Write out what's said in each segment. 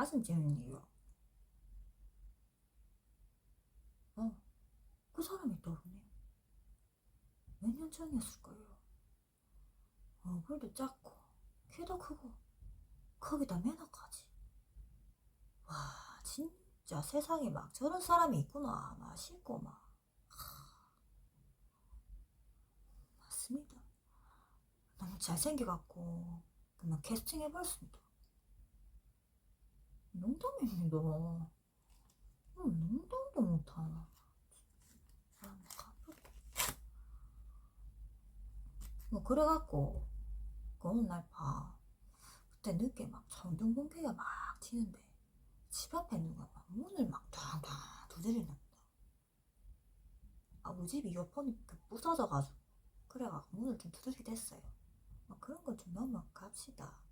사진 찍는 일이요. 어, 그 사람이 떠오르네. 몇년 전이었을까요? 얼굴도 작고, 키도 크고, 거기다 매너까지. 와, 진짜 세상에 막 저런 사람이 있구나. 막 싶고, 막. 하. 맞습니다. 너무 잘생겨갖고, 그만 캐스팅 해버렸습니다. 농담입니다. 음, 농담도 못하나. 뭐, 그래갖고, 그 어느 날 밤, 그때 늦게 막 천둥번개가 막 치는데, 집 앞에 누가 막 문을 막 탕탕 두드리는다. 아, 우리 집 이어폰이 그 부서져가지고, 그래갖고 문을 좀 두드리게 됐어요. 막 그런 거좀 넘어갑시다.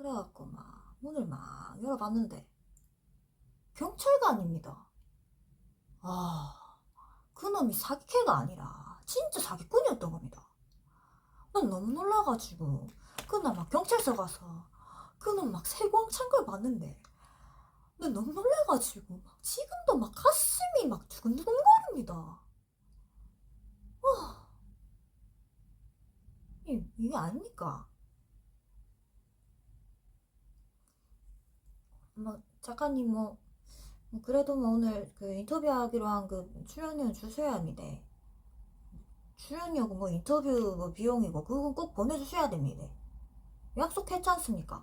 그래갖고 막 문을 막 열어봤는데 경찰관입니다. 아, 그놈이 사기캐가 아니라 진짜 사기꾼이었던 겁니다. 난 너무 놀라가지고 그날 막 경찰서 가서 그놈 막 세광찬 걸 봤는데 난 너무 놀라가지고 막 지금도 막 가슴이 막 두근두근 거립니다. 와, 이, 이게 아닙니까? 뭐 작가님 뭐, 뭐 그래도 뭐 오늘 그 인터뷰하기로 한 그 출연료 주셔야 합니다. 출연료고 뭐 인터뷰 뭐 비용이고 그건 꼭 보내주셔야 됩니다. 약속했지 않습니까?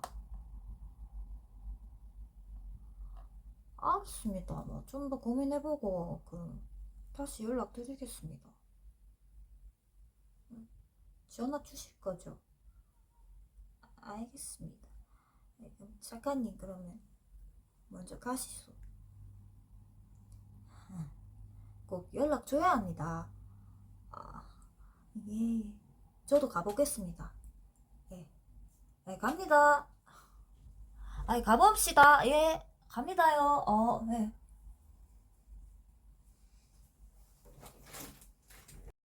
알았습니다. 뭐 좀 더 고민해보고 그 다시 연락드리겠습니다. 음, 전화 주실 거죠? 아, 알겠습니다. 네, 그럼 작가님 그러면 먼저 가시소. 음, 꼭 연락 줘야 합니다. 아, 예, 저도 가보겠습니다. 예, 네, 갑니다. 아이, 가봅시다. 예, 갑니다요. 어, 네.